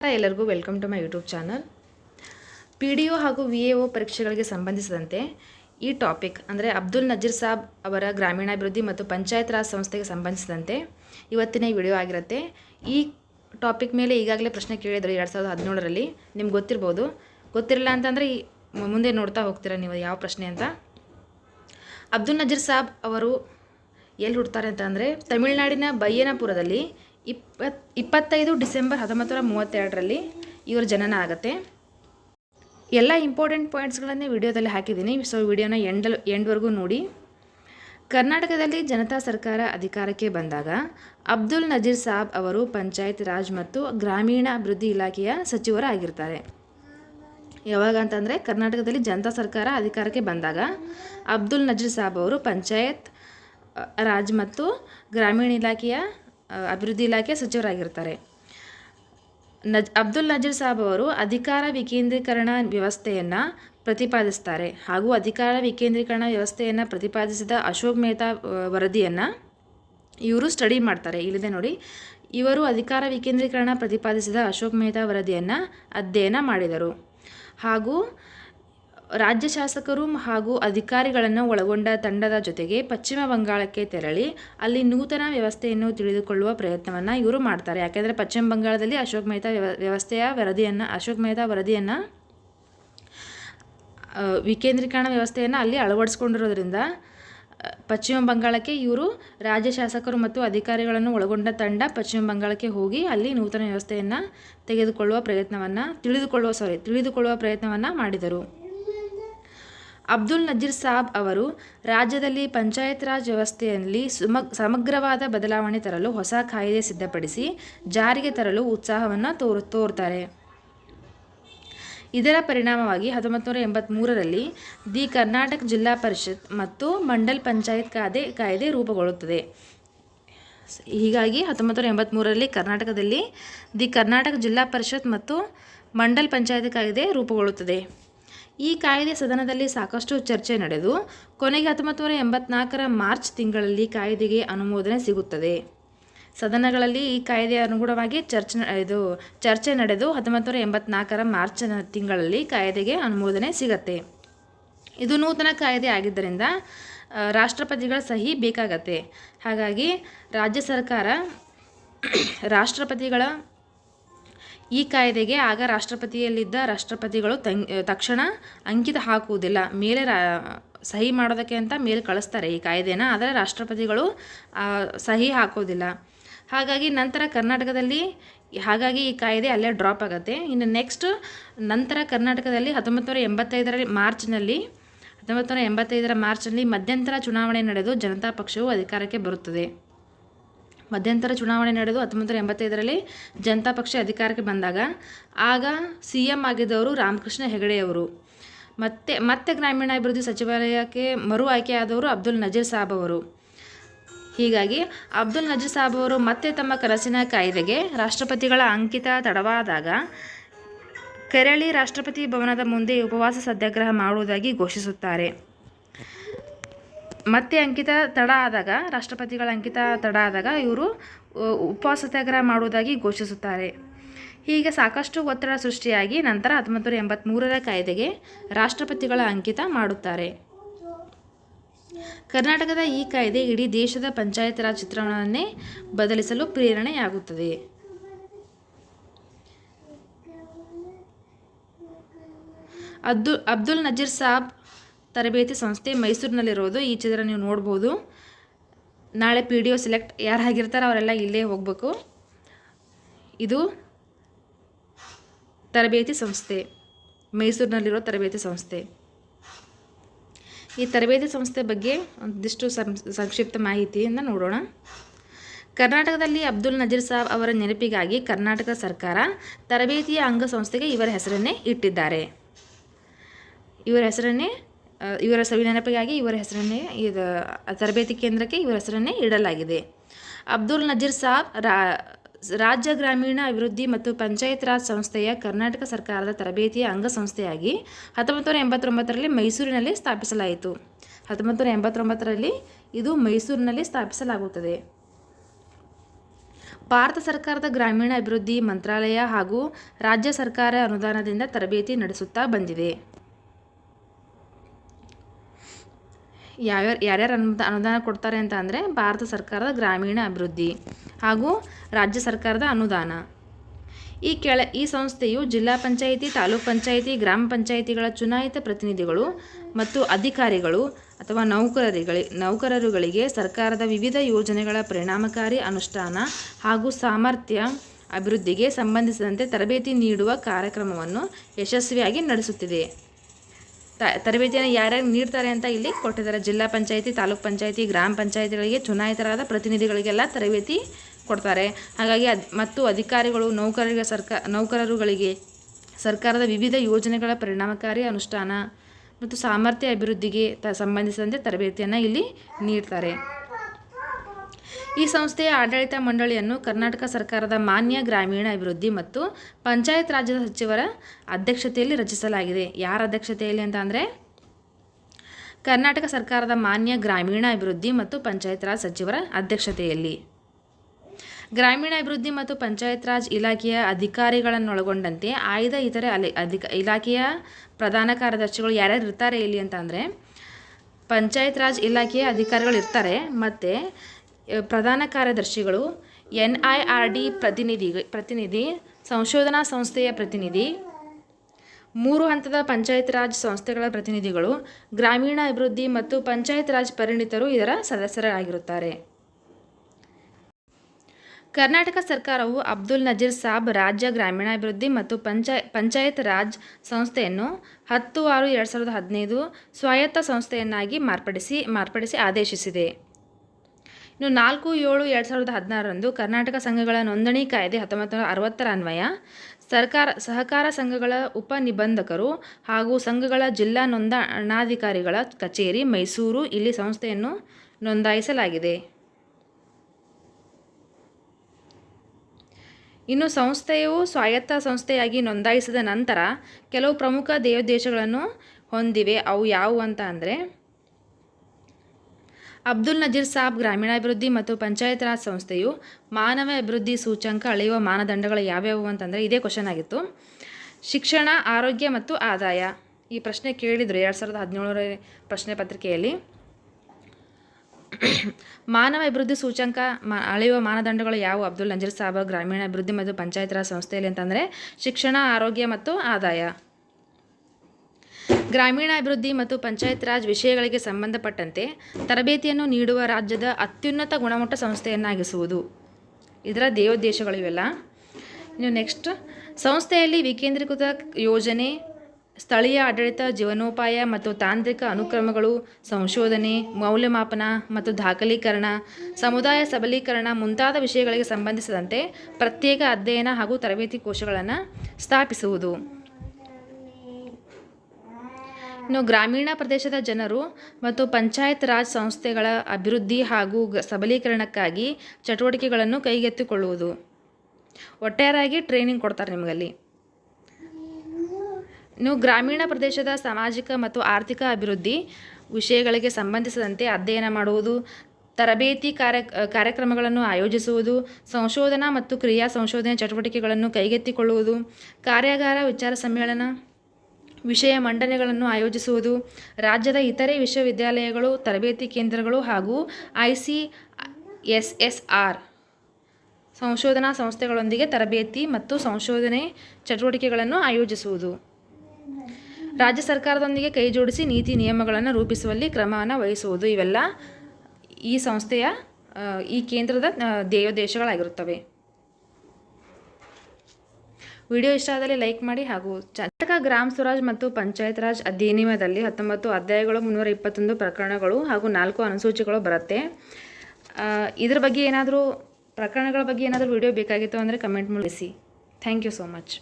ಎಲ್ಲರಿಗೂ welcome to my YouTube channel. P D O ಹಾಗೂ V A O ಪರೀಕ್ಷೆಗಳಿಗೆ ಸಂಬಂಧಿಸಿದಂತೆ ಈ ಟಾಪಿಕ್, ಅಂದರೆ ಅಬ್ದುಲ್ ನಜೀರ್ ಸಾಬ್ ಅವರ ಗ್ರಾಮೀಣಾಭಿವೃದ್ಧಿ ಮತ್ತು ಪಂಚಾಯತ್ ರಾಜ್ ಸಂಸ್ಥೆಗೆ ಸಂಬಂಧಿಸಿದಂತೆ ಇವತ್ತಿನ ವಿಡಿಯೋ ಆಗಿರುತ್ತೆ. ಈ ಟಾಪಿಕ್ ಮೇಲೆ ಈಗಾಗಲೇ ಪ್ರಶ್ನೆ ಕೇಳಿದರು ಎರಡು ಸಾವಿರದ ಹದಿನೇಳರಲ್ಲಿ. ನಿಮ್ಗೆ ಗೊತ್ತಿರ್ಬೋದು. ಗೊತ್ತಿರಲಿಲ್ಲ ಅಂತಂದರೆ ಈ ಮುಂದೆ ನೋಡ್ತಾ ಹೋಗ್ತೀರಾ ನೀವು ಯಾವ ಪ್ರಶ್ನೆ ಅಂತ. ಅಬ್ದುಲ್ ನಜೀರ್ ಸಾಬ್ ಅವರು ಎಲ್ಲಿ ಹುಡ್ತಾರೆ ಅಂತಂದರೆ ತಮಿಳುನಾಡಿನ ಬಯ್ಯನಪುರದಲ್ಲಿ ಇಪ್ಪತ್, ಇಪ್ಪತ್ತೈದು ಡಿಸೆಂಬರ್ ಹತ್ತೊಂಬತ್ತು ನೂರ ಮೂವತ್ತೆರಡರಲ್ಲಿ ಇವರ ಜನನ ಆಗುತ್ತೆ. ಎಲ್ಲ ಇಂಪಾರ್ಟೆಂಟ್ ಪಾಯಿಂಟ್ಸ್ಗಳನ್ನೇ ವಿಡಿಯೋದಲ್ಲಿ ಹಾಕಿದ್ದೀನಿ. ಸೊ, ವಿಡಿಯೋನ ಎಂಡಲ್, ಎಂಡ್ವರೆಗೂ ನೋಡಿ. ಕರ್ನಾಟಕದಲ್ಲಿ ಜನತಾ ಸರ್ಕಾರ ಅಧಿಕಾರಕ್ಕೆ ಬಂದಾಗ ಅಬ್ದುಲ್ ನಜೀರ್ ಸಾಬ್ ಅವರು ಪಂಚಾಯತ್ ರಾಜ್ ಮತ್ತು ಗ್ರಾಮೀಣ ಅಭಿವೃದ್ಧಿ ಇಲಾಖೆಯ ಸಚಿವರಾಗಿರ್ತಾರೆ ಯಾವಾಗ ಅಂತಂದರೆ ಕರ್ನಾಟಕದಲ್ಲಿ ಜನತಾ ಸರ್ಕಾರ ಅಧಿಕಾರಕ್ಕೆ ಬಂದಾಗ ಅಬ್ದುಲ್ ನಜೀರ್ ಸಾಬ್ ಅವರು ಪಂಚಾಯತ್ ರಾಜ್ ಮತ್ತು ಗ್ರಾಮೀಣ ಇಲಾಖೆಯ ಅಭಿವೃದ್ಧಿ ಇಲಾಖೆ ಸಚಿವರಾಗಿರ್ತಾರೆ. ನಜ್, ಅಬ್ದುಲ್ ನಜೀರ್ ಸಾಬ್ ಅವರು ಅಧಿಕಾರ ವಿಕೇಂದ್ರೀಕರಣ ವ್ಯವಸ್ಥೆಯನ್ನು ಪ್ರತಿಪಾದಿಸ್ತಾರೆ. ಹಾಗೂ ಅಧಿಕಾರ ವಿಕೇಂದ್ರೀಕರಣ ವ್ಯವಸ್ಥೆಯನ್ನು ಪ್ರತಿಪಾದಿಸಿದ ಅಶೋಕ್ ಮೆಹ್ತಾ ವರದಿಯನ್ನು ಇವರು ಸ್ಟಡಿ ಮಾಡ್ತಾರೆ. ಇಲ್ಲಿದೆ ನೋಡಿ. ಇವರು ಅಧಿಕಾರ ವಿಕೇಂದ್ರೀಕರಣ ಪ್ರತಿಪಾದಿಸಿದ ಅಶೋಕ್ ಮೆಹ್ತಾ ವರದಿಯನ್ನು ಅಧ್ಯಯನ ಮಾಡಿದರು. ಹಾಗೂ ರಾಜ್ಯ ಶಾಸಕರು ಹಾಗೂ ಅಧಿಕಾರಿಗಳನ್ನು ಒಳಗೊಂಡ ತಂಡದ ಜೊತೆಗೆ ಪಶ್ಚಿಮ ಬಂಗಾಳಕ್ಕೆ ತೆರಳಿ ಅಲ್ಲಿ ನೂತನ ವ್ಯವಸ್ಥೆಯನ್ನು ತಿಳಿದುಕೊಳ್ಳುವ ಪ್ರಯತ್ನವನ್ನು ಇವರು ಮಾಡ್ತಾರೆ. ಯಾಕೆಂದರೆ ಪಶ್ಚಿಮ ಬಂಗಾಳದಲ್ಲಿ ಅಶೋಕ್ ಮೆಹ್ತಾ ವ್ಯವ- ವ್ಯವಸ್ಥೆಯ ವರದಿಯನ್ನು, ಅಶೋಕ್ ಮೆಹ್ತಾ ವರದಿಯನ್ನು ವಿಕೇಂದ್ರೀಕರಣ ವ್ಯವಸ್ಥೆಯನ್ನು ಅಲ್ಲಿ ಅಳವಡಿಸ್ಕೊಂಡಿರೋದ್ರಿಂದ ಪಶ್ಚಿಮ ಬಂಗಾಳಕ್ಕೆ ಇವರು ರಾಜ್ಯ ಶಾಸಕರು ಮತ್ತು ಅಧಿಕಾರಿಗಳನ್ನು ಒಳಗೊಂಡ ತಂಡ ಪಶ್ಚಿಮ ಬಂಗಾಳಕ್ಕೆ ಹೋಗಿ ಅಲ್ಲಿ ನೂತನ ವ್ಯವಸ್ಥೆಯನ್ನು ತೆಗೆದುಕೊಳ್ಳುವ ಪ್ರಯತ್ನವನ್ನು, ತಿಳಿದುಕೊಳ್ಳುವ ಸಾರಿ ತಿಳಿದುಕೊಳ್ಳುವ ಪ್ರಯತ್ನವನ್ನು ಮಾಡಿದರು. ಅಬ್ದುಲ್ ನಜೀರ್ ಸಾಬ್ ಅವರು ರಾಜ್ಯದಲ್ಲಿ ಪಂಚಾಯತ್ ರಾಜ್ ವ್ಯವಸ್ಥೆಯಲ್ಲಿ ಸುಮ, ಸಮಗ್ರವಾದ ಬದಲಾವಣೆ ತರಲು ಹೊಸ ಕಾಯ್ದೆ ಸಿದ್ಧಪಡಿಸಿ ಜಾರಿಗೆ ತರಲು ಉತ್ಸಾಹವನ್ನು ತೋರು, ತೋರ್ತಾರೆ. ಇದರ ಪರಿಣಾಮವಾಗಿ ಹತ್ತೊಂಬತ್ತು ನೂರ ಎಂಬತ್ತ್ಮೂರರಲ್ಲಿ ದಿ ಕರ್ನಾಟಕ ಜಿಲ್ಲಾ ಪರಿಷತ್ ಮತ್ತು ಮಂಡಲ್ ಪಂಚಾಯತ್ ಕಾಯ್ದೆ ಕಾಯ್ದೆ ರೂಪುಗೊಳ್ಳುತ್ತದೆ. ಹೀಗಾಗಿ ಹತ್ತೊಂಬತ್ತು ನೂರ ಎಂಬತ್ತ್ಮೂರರಲ್ಲಿ ಕರ್ನಾಟಕದಲ್ಲಿ ದಿ ಕರ್ನಾಟಕ ಜಿಲ್ಲಾ ಪರಿಷತ್ ಮತ್ತು ಮಂಡಲ್ ಪಂಚಾಯತ್ ಕಾಯ್ದೆ ರೂಪುಗೊಳ್ಳುತ್ತದೆ. ಈ ಕಾಯ್ದೆ ಸದನದಲ್ಲಿ ಸಾಕಷ್ಟು ಚರ್ಚೆ ನಡೆದು, ಕೊನೆಗೆ ಹತ್ತೊಂಬತ್ತು ಎಂಬತ್ನಾಲ್ಕರ ಮಾರ್ಚ್ ತಿಂಗಳಲ್ಲಿ ಕಾಯ್ದೆಗೆ ಅನುಮೋದನೆ ಸಿಗುತ್ತದೆ. ಸದನಗಳಲ್ಲಿ ಈ ಕಾಯ್ದೆಯ ಅನುಗುಣವಾಗಿ ಚರ್ಚೆ ಇದು ಚರ್ಚೆ ನಡೆದು ಹತ್ತೊಂಬತ್ತು ನೂರ ಎಂಬತ್ನಾಲ್ಕರ ಮಾರ್ಚ್ ತಿಂಗಳಲ್ಲಿ ಕಾಯ್ದೆಗೆ ಅನುಮೋದನೆ ಸಿಗತ್ತೆ. ಇದು ನೂತನ ಕಾಯ್ದೆ ಆಗಿದ್ದರಿಂದ ರಾಷ್ಟ್ರಪತಿಗಳ ಸಹಿ ಬೇಕಾಗತ್ತೆ. ಹಾಗಾಗಿ ರಾಜ್ಯ ಸರ್ಕಾರ ರಾಷ್ಟ್ರಪತಿಗಳ ಈ ಕಾಯ್ದೆಗೆ ಆಗ ರಾಷ್ಟ್ರಪತಿಯಲ್ಲಿದ್ದ ರಾಷ್ಟ್ರಪತಿಗಳು ತಕ್ಷಣ ಅಂಕಿತ ಹಾಕುವುದಿಲ್ಲ. ಮೇಲೆ ರಾ, ಸಹಿ ಮಾಡೋದಕ್ಕೆ ಅಂತ ಮೇಲೆ ಕಳಿಸ್ತಾರೆ ಈ ಕಾಯ್ದೆನ, ಆದರೆ ರಾಷ್ಟ್ರಪತಿಗಳು ಸಹಿ ಹಾಕೋದಿಲ್ಲ ಹಾಗಾಗಿ ನಂತರ ಕರ್ನಾಟಕದಲ್ಲಿ, ಹಾಗಾಗಿ ಈ ಕಾಯ್ದೆ ಅಲ್ಲೇ ಡ್ರಾಪ್ ಆಗುತ್ತೆ. ಇನ್ನು ನೆಕ್ಸ್ಟ್, ನಂತರ ಕರ್ನಾಟಕದಲ್ಲಿ ಹತ್ತೊಂಬತ್ತು ನೂರ ಎಂಬತ್ತೈದರಲ್ಲಿ ಮಾರ್ಚ್ನಲ್ಲಿ ಹತ್ತೊಂಬತ್ತು ನೂರ ಎಂಬತ್ತೈದರ ಮಾರ್ಚ್ನಲ್ಲಿ ಮಧ್ಯಂತರ ಚುನಾವಣೆ ನಡೆದು ಜನತಾ ಪಕ್ಷವು ಅಧಿಕಾರಕ್ಕೆ ಬರುತ್ತದೆ. ಮಧ್ಯಂತರ ಚುನಾವಣೆ ನಡೆದು ಹತ್ತೊಂಬತ್ತು ಎಂಬತ್ತೈದರಲ್ಲಿ ಜನತಾ ಪಕ್ಷ ಅಧಿಕಾರಕ್ಕೆ ಬಂದಾಗ, ಆಗ ಸಿ ಎಂ ಆಗಿದ್ದವರು ರಾಮಕೃಷ್ಣ ಹೆಗಡೆಯವರು. ಮತ್ತೆ ಮತ್ತೆ ಗ್ರಾಮೀಣಾಭಿವೃದ್ಧಿ ಸಚಿವಾಲಯಕ್ಕೆ ಮರು ಆಯ್ಕೆಯಾದವರು ಅಬ್ದುಲ್ ನಜೀರ್ ಸಾಬ್ ಅವರು. ಹೀಗಾಗಿ, ಅಬ್ದುಲ್ ನಜೀರ್ ಸಾಬ್ ಅವರು ಮತ್ತೆ ತಮ್ಮ ಕನಸಿನ ಕಾಯ್ದೆಗೆ ರಾಷ್ಟ್ರಪತಿಗಳ ಅಂಕಿತ ತಡವಾದಾಗ, ಕೆರಳಿ ರಾಷ್ಟ್ರಪತಿ ಭವನದ ಮುಂದೆ ಉಪವಾಸ ಸತ್ಯಾಗ್ರಹ ಮಾಡುವುದಾಗಿ ಘೋಷಿಸುತ್ತಾರೆ. ಮತ್ತೆ ಅಂಕಿತ ತಡ ಆದಾಗ, ರಾಷ್ಟ್ರಪತಿಗಳ ಅಂಕಿತ ತಡ ಆದಾಗ ಇವರು ಉಪವಾಸ ಸತ್ಯಾಗ್ರಹ ಮಾಡುವುದಾಗಿ ಘೋಷಿಸುತ್ತಾರೆ. ಹೀಗೆ ಸಾಕಷ್ಟು ಒತ್ತಡ ಸೃಷ್ಟಿಯಾಗಿ ನಂತರ ಹತ್ತೊಂಬತ್ತು ನೂರ ಎಂಬತ್ತ್ಮೂರರ ಕಾಯ್ದೆಗೆ ರಾಷ್ಟ್ರಪತಿಗಳ ಅಂಕಿತ ಮಾಡುತ್ತಾರೆ. ಕರ್ನಾಟಕದ ಈ ಕಾಯ್ದೆ ಇಡೀ ದೇಶದ ಪಂಚಾಯತ್ ರಾಜ್ ಚಿತ್ರಣವನ್ನೇ ಬದಲಿಸಲು ಪ್ರೇರಣೆಯಾಗುತ್ತದೆ. ಅಬ್ದು ಅಬ್ದುಲ್ ನಜೀರ್ ಸಾಬ್ ತರಬೇತಿ ಸಂಸ್ಥೆ ಮೈಸೂರಿನಲ್ಲಿರೋದು, ಈ ಚಿತ್ರ ನೀವು ನೋಡ್ಬೋದು. ನಾಳೆ ಪಿ ಡಿ ಒ ಸೆಲೆಕ್ಟ್ ಯಾರು ಆಗಿರ್ತಾರೋ ಅವರೆಲ್ಲ ಇಲ್ಲೇ ಹೋಗಬೇಕು. ಇದು ತರಬೇತಿ ಸಂಸ್ಥೆ, ಮೈಸೂರಿನಲ್ಲಿರೋ ತರಬೇತಿ ಸಂಸ್ಥೆ. ಈ ತರಬೇತಿ ಸಂಸ್ಥೆ ಬಗ್ಗೆ ಒಂದಿಷ್ಟು ಸಂಕ್ಷಿಪ್ತ ಮಾಹಿತಿಯನ್ನು ನೋಡೋಣ. ಕರ್ನಾಟಕದಲ್ಲಿ ಅಬ್ದುಲ್ ನಜೀರ್ ಸಾಬ್ ಅವರ ನೆನಪಿಗಾಗಿ ಕರ್ನಾಟಕ ಸರ್ಕಾರ ತರಬೇತಿಯ ಅಂಗಸಂಸ್ಥೆಗೆ ಇವರ ಹೆಸರನ್ನೇ ಇಟ್ಟಿದ್ದಾರೆ. ಇವರ ಹೆಸರನ್ನೇ ಇವರ ಸವಿ ನೆನಪಿಗಾಗಿ ಇವರ ಹೆಸರನ್ನೇ ಇದು ತರಬೇತಿ ಕೇಂದ್ರಕ್ಕೆ ಇವರ ಹೆಸರನ್ನೇ ಇಡಲಾಗಿದೆ. ಅಬ್ದುಲ್ ನಜೀರ್ ಸಾಬ್ ರಾ, ರಾಜ್ಯ ಗ್ರಾಮೀಣ ಅಭಿವೃದ್ಧಿ ಮತ್ತು ಪಂಚಾಯತ್ ರಾಜ್ ಸಂಸ್ಥೆಯ ಕರ್ನಾಟಕ ಸರ್ಕಾರದ ತರಬೇತಿಯ ಅಂಗಸಂಸ್ಥೆಯಾಗಿ ಹತ್ತೊಂಬತ್ತು ನೂರ ಎಂಬತ್ತೊಂಬತ್ತರಲ್ಲಿ ಮೈಸೂರಿನಲ್ಲಿ ಸ್ಥಾಪಿಸಲಾಯಿತು. ಹತ್ತೊಂಬತ್ತು ನೂರ ಎಂಬತ್ತೊಂಬತ್ತರಲ್ಲಿ ಇದು ಮೈಸೂರಿನಲ್ಲಿ ಸ್ಥಾಪಿಸಲಾಗುತ್ತದೆ. ಭಾರತ ಸರ್ಕಾರದ ಗ್ರಾಮೀಣ ಅಭಿವೃದ್ಧಿ ಮಂತ್ರಾಲಯ ಹಾಗೂ ರಾಜ್ಯ ಸರ್ಕಾರ ಅನುದಾನದಿಂದ ತರಬೇತಿ ನಡೆಸುತ್ತಾ ಬಂದಿದೆ. ಯಾವ್ಯಾರು ಯಾರ್ಯಾರು ಅನುದಾನ ಅನುದಾನ ಕೊಡ್ತಾರೆ ಅಂತ ಅಂದರೆ ಭಾರತ ಸರ್ಕಾರದ ಗ್ರಾಮೀಣ ಅಭಿವೃದ್ಧಿ ಹಾಗೂ ರಾಜ್ಯ ಸರ್ಕಾರದ ಅನುದಾನ. ಈ ಕೆಳ ಈ ಸಂಸ್ಥೆಯು ಜಿಲ್ಲಾ ಪಂಚಾಯಿತಿ, ತಾಲೂಕ್ ಪಂಚಾಯಿತಿ, ಗ್ರಾಮ ಪಂಚಾಯಿತಿಗಳ ಚುನಾಯಿತ ಪ್ರತಿನಿಧಿಗಳು ಮತ್ತು ಅಧಿಕಾರಿಗಳು ಅಥವಾ ನೌಕರರಿಗಳಿ ನೌಕರರುಗಳಿಗೆ ಸರ್ಕಾರದ ವಿವಿಧ ಯೋಜನೆಗಳ ಪರಿಣಾಮಕಾರಿ ಅನುಷ್ಠಾನ ಹಾಗೂ ಸಾಮರ್ಥ್ಯ ಅಭಿವೃದ್ಧಿಗೆ ಸಂಬಂಧಿಸಿದಂತೆ ತರಬೇತಿ ನೀಡುವ ಕಾರ್ಯಕ್ರಮವನ್ನು ಯಶಸ್ವಿಯಾಗಿ ನಡೆಸುತ್ತಿದೆ. ತರಬೇತಿಯನ್ನು ಯಾರ್ಯಾರು ನೀಡ್ತಾರೆ ಅಂತ ಇಲ್ಲಿ ಕೊಟ್ಟಿದ್ದಾರೆ. ಜಿಲ್ಲಾ ಪಂಚಾಯಿತಿ, ತಾಲೂಕ್ ಪಂಚಾಯಿತಿ, ಗ್ರಾಮ ಪಂಚಾಯಿತಿಗಳಿಗೆ ಚುನಾಯಿತರಾದ ಪ್ರತಿನಿಧಿಗಳಿಗೆಲ್ಲ ತರಬೇತಿ ಕೊಡ್ತಾರೆ. ಹಾಗಾಗಿ ಮತ್ತು ಅಧಿಕಾರಿಗಳು, ನೌಕರರಿಗೆ ಸರ್ಕಾರ ನೌಕರರುಗಳಿಗೆ ಸರ್ಕಾರದ ವಿವಿಧ ಯೋಜನೆಗಳ ಪರಿಣಾಮಕಾರಿ ಅನುಷ್ಠಾನ ಮತ್ತು ಸಾಮರ್ಥ್ಯ ಅಭಿವೃದ್ಧಿಗೆ ತ, ಸಂಬಂಧಿಸಿದಂತೆ ತರಬೇತಿಯನ್ನು ಇಲ್ಲಿ ನೀಡ್ತಾರೆ. ಈ ಸಂಸ್ಥೆಯ ಆಡಳಿತ ಮಂಡಳಿಯನ್ನು ಕರ್ನಾಟಕ ಸರ್ಕಾರದ ಮಾನ್ಯ ಗ್ರಾಮೀಣ ಅಭಿವೃದ್ಧಿ ಮತ್ತು ಪಂಚಾಯತ್ ರಾಜ್ಯದ ಸಚಿವರ ಅಧ್ಯಕ್ಷತೆಯಲ್ಲಿ ರಚಿಸಲಾಗಿದೆ. ಯಾರ ಅಧ್ಯಕ್ಷತೆಯಲ್ಲಿ ಅಂತ ಅಂದರೆ ಕರ್ನಾಟಕ ಸರ್ಕಾರದ ಮಾನ್ಯ ಗ್ರಾಮೀಣ ಅಭಿವೃದ್ಧಿ ಮತ್ತು ಪಂಚಾಯತ್ ರಾಜ್ ಸಚಿವರ ಅಧ್ಯಕ್ಷತೆಯಲ್ಲಿ. ಗ್ರಾಮೀಣ ಅಭಿವೃದ್ಧಿ ಮತ್ತು ಪಂಚಾಯತ್ ರಾಜ್ ಇಲಾಖೆಯ ಅಧಿಕಾರಿಗಳನ್ನೊಳಗೊಂಡಂತೆ ಆಯ್ದ ಇತರೆ ಅಲೆ ಅಧಿಕ ಇಲಾಖೆಯ ಪ್ರಧಾನ ಕಾರ್ಯದರ್ಶಿಗಳು ಯಾರ್ಯಾರು ಇರ್ತಾರೆ ಇಲ್ಲಿ ಅಂತ ಅಂದರೆ ಪಂಚಾಯತ್ ರಾಜ್ ಇಲಾಖೆಯ ಅಧಿಕಾರಿಗಳು ಇರ್ತಾರೆ. ಮತ್ತು ಪ್ರಧಾನ ಕಾರ್ಯದರ್ಶಿಗಳು ಎನ್ ಐ ಆರ್ ಡಿ ಪ್ರತಿನಿಧಿ ಪ್ರತಿನಿಧಿ, ಸಂಶೋಧನಾ ಸಂಸ್ಥೆಯ ಪ್ರತಿನಿಧಿ, ಮೂರು ಹಂತದ ಪಂಚಾಯತ್ ರಾಜ್ ಸಂಸ್ಥೆಗಳ ಪ್ರತಿನಿಧಿಗಳು ಗ್ರಾಮೀಣ ಅಭಿವೃದ್ಧಿ ಮತ್ತು ಪಂಚಾಯತ್ ರಾಜ್ ಪರಿಣಿತರು ಇದರ ಸದಸ್ಯರಾಗಿರುತ್ತಾರೆ. ಕರ್ನಾಟಕ ಸರ್ಕಾರವು ಅಬ್ದುಲ್ ನಜೀರ್ ಸಾಬ್ ರಾಜ್ಯ ಗ್ರಾಮೀಣಾಭಿವೃದ್ಧಿ ಮತ್ತು ಪಂಚಾಯ ಪಂಚಾಯತ್ ರಾಜ್ ಸಂಸ್ಥೆಯನ್ನು ಹತ್ತು ಆರು ಎರಡು ಸಾವಿರದ ಹದಿನೈದು ಸ್ವಾಯತ್ತ ಸಂಸ್ಥೆಯನ್ನಾಗಿ ಮಾರ್ಪಡಿಸಿ ಮಾರ್ಪಡಿಸಿ ಆದೇಶಿಸಿದೆ. ಇನ್ನು ನಾಲ್ಕು ಏಳು ಎರಡು ಸಾವಿರದ ಹದಿನಾರರಂದು ಕರ್ನಾಟಕ ಸಂಘಗಳ ನೋಂದಣಿ ಕಾಯ್ದೆ ಹತ್ತೊಂಬತ್ತು ನೂರ ಅರವತ್ತರ ಅನ್ವಯ. ಸರ್ಕಾರ, ಸಹಕಾರ ಸಂಘಗಳ ಉಪ ನಿಬಂಧಕರು ಹಾಗೂ ಸಂಘಗಳ ಜಿಲ್ಲಾ ನೋಂದಣಾಧಿಕಾರಿಗಳ ಕಚೇರಿ ಮೈಸೂರು ಇಲ್ಲಿ ಸಂಸ್ಥೆಯನ್ನು ನೋಂದಾಯಿಸಲಾಗಿದೆ. ಇನ್ನು ಸಂಸ್ಥೆಯು ಸ್ವಾಯತ್ತ ಸಂಸ್ಥೆಯಾಗಿ ನೋಂದಾಯಿಸಿದ ನಂತರ ಕೆಲವು ಪ್ರಮುಖ ದೇವೋದ್ದೇಶಗಳನ್ನು ಹೊಂದಿವೆ. ಅವು ಯಾವುವು ಅಂತ ಅಂದರೆ ಅಬ್ದುಲ್ ನಜೀರ್ ಸಾಬ್ ಗ್ರಾಮೀಣಾಭಿವೃದ್ಧಿ ಮತ್ತು ಪಂಚಾಯತ್ ರಾಜ್ ಸಂಸ್ಥೆಯು ಮಾನವ ಅಭಿವೃದ್ಧಿ ಸೂಚ್ಯಂಕ ಅಳೆಯುವ ಮಾನದಂಡಗಳು ಯಾವ್ಯಾವು ಅಂತಂದರೆ ಇದೇ ಕ್ವಶನ್ ಆಗಿತ್ತು. ಶಿಕ್ಷಣ, ಆರೋಗ್ಯ ಮತ್ತು ಆದಾಯ. ಈ ಪ್ರಶ್ನೆ ಕೇಳಿದರು ಎರಡು ಸಾವಿರದ ಹದಿನೇಳರ ಪ್ರಶ್ನೆ ಪತ್ರಿಕೆಯಲ್ಲಿ. ಮಾನವ ಅಭಿವೃದ್ಧಿ ಸೂಚ್ಯಂಕ ಮಾ, ಅಳೆಯುವ ಮಾನದಂಡಗಳು ಯಾವುವು ಅಬ್ದುಲ್ ನಜೀರ್ ಸಾಬ್ ಗ್ರಾಮೀಣ ಅಭಿವೃದ್ಧಿ ಮತ್ತು ಪಂಚಾಯತ್ ರಾಜ್ ಸಂಸ್ಥೆಯಲ್ಲಿ ಅಂತಂದರೆ ಶಿಕ್ಷಣ, ಆರೋಗ್ಯ ಮತ್ತು ಆದಾಯ. ಗ್ರಾಮೀಣಾಭಿವೃದ್ಧಿ ಮತ್ತು ಪಂಚಾಯತ್ ರಾಜ್ ವಿಷಯಗಳಿಗೆ ಸಂಬಂಧಪಟ್ಟಂತೆ ತರಬೇತಿಯನ್ನು ನೀಡುವ ರಾಜ್ಯದ ಅತ್ಯುನ್ನತ ಗುಣಮಟ್ಟ ಸಂಸ್ಥೆಯನ್ನಾಗಿಸುವುದು. ಇದರ ದೇವೋದ್ದೇಶಗಳು ಇವೆಲ್ಲ. ಇನ್ನು ನೆಕ್ಸ್ಟ್ ಸಂಸ್ಥೆಯಲ್ಲಿ ವಿಕೇಂದ್ರೀಕೃತ ಯೋಜನೆ, ಸ್ಥಳೀಯ ಆಡಳಿತ, ಜೀವನೋಪಾಯ ಮತ್ತು ತಾಂತ್ರಿಕ ಅನುಕ್ರಮಗಳು, ಸಂಶೋಧನೆ, ಮೌಲ್ಯಮಾಪನ ಮತ್ತು ದಾಖಲೀಕರಣ, ಸಮುದಾಯ ಸಬಲೀಕರಣ ಮುಂತಾದ ವಿಷಯಗಳಿಗೆ ಸಂಬಂಧಿಸಿದಂತೆ ಪ್ರತ್ಯೇಕ ಅಧ್ಯಯನ ಹಾಗೂ ತರಬೇತಿ ಕೋಶಗಳನ್ನು ಸ್ಥಾಪಿಸುವುದು. ಇನ್ನು ಗ್ರಾಮೀಣ ಪ್ರದೇಶದ ಜನರು ಮತ್ತು ಪಂಚಾಯತ್ ರಾಜ್ ಸಂಸ್ಥೆಗಳ ಅಭಿವೃದ್ಧಿ ಹಾಗೂ ಸಬಲೀಕರಣಕ್ಕಾಗಿ ಚಟುವಟಿಕೆಗಳನ್ನು ಕೈಗೆತ್ತಿಕೊಳ್ಳುವುದು. ಒಟ್ಟಾರೆಯಾಗಿ ಟ್ರೈನಿಂಗ್ ಕೊಡ್ತಾರೆ ನಿಮಗಲ್ಲಿ. ಇನ್ನು ಗ್ರಾಮೀಣ ಪ್ರದೇಶದ ಸಾಮಾಜಿಕ ಮತ್ತು ಆರ್ಥಿಕ ಅಭಿವೃದ್ಧಿ ವಿಷಯಗಳಿಗೆ ಸಂಬಂಧಿಸಿದಂತೆ ಅಧ್ಯಯನ ಮಾಡುವುದು, ತರಬೇತಿ ಕಾರ್ಯ, ಕಾರ್ಯಕ್ರಮಗಳನ್ನು ಆಯೋಜಿಸುವುದು, ಸಂಶೋಧನಾ ಮತ್ತು ಕ್ರಿಯಾ ಸಂಶೋಧನೆ ಚಟುವಟಿಕೆಗಳನ್ನು ಕೈಗೆತ್ತಿಕೊಳ್ಳುವುದು, ಕಾರ್ಯಾಗಾರ ವಿಚಾರ ಸಮ್ಮೇಳನ ವಿಷಯ ಮಂಡನೆಗಳನ್ನು ಆಯೋಜಿಸುವುದು. ರಾಜ್ಯದ ಇತರೆ ವಿಶ್ವವಿದ್ಯಾಲಯಗಳು ತರಬೇತಿ ಕೇಂದ್ರಗಳು ಹಾಗೂ I C S S R ಸಂಶೋಧನಾ ಸಂಸ್ಥೆಗಳೊಂದಿಗೆ ತರಬೇತಿ ಮತ್ತು ಸಂಶೋಧನೆ ಚಟುವಟಿಕೆಗಳನ್ನು ಆಯೋಜಿಸುವುದು. ರಾಜ್ಯ ಸರ್ಕಾರದೊಂದಿಗೆ ಕೈಜೋಡಿಸಿ ನೀತಿ ನಿಯಮಗಳನ್ನು ರೂಪಿಸುವಲ್ಲಿ ಕ್ರಮವನ್ನು ವಹಿಸುವುದು. ಇವೆಲ್ಲ ಈ ಸಂಸ್ಥೆಯ ಈ ಕೇಂದ್ರದ ಆ, ದೇವೋದ್ದೇಶಗಳಾಗಿರುತ್ತವೆ ವಿಡಿಯೋ ಇಷ್ಟ ಆದಲ್ಲಿ ಲೈಕ್ ಮಾಡಿ ಹಾಗೂ ಕರ್ನಾಟಕ ಗ್ರಾಮ ಸ್ವರಾಜ್ ಮತ್ತು ಪಂಚಾಯತ್ ರಾಜ್ ಅಧಿನಿಯಮದಲ್ಲಿ ಹತ್ತೊಂಬತ್ತು ಅಧ್ಯಾಯಗಳು, ಮುನ್ನೂರ ಇಪ್ಪತ್ತೊಂದು ಪ್ರಕರಣಗಳು ಹಾಗೂ ನಾಲ್ಕು ಅನುಸೂಚಿಗಳು ಬರುತ್ತೆ. ಇದ್ರ ಬಗ್ಗೆ ಏನಾದರೂ ಪ್ರಕರಣಗಳ ಬಗ್ಗೆ ಏನಾದರೂ ವಿಡಿಯೋ ಬೇಕಾಗಿತ್ತು ಅಂದರೆ ಕಮೆಂಟ್ ಮುಗಿಸಿ ಥ್ಯಾಂಕ್ ಯು ಸೋ ಮಚ್.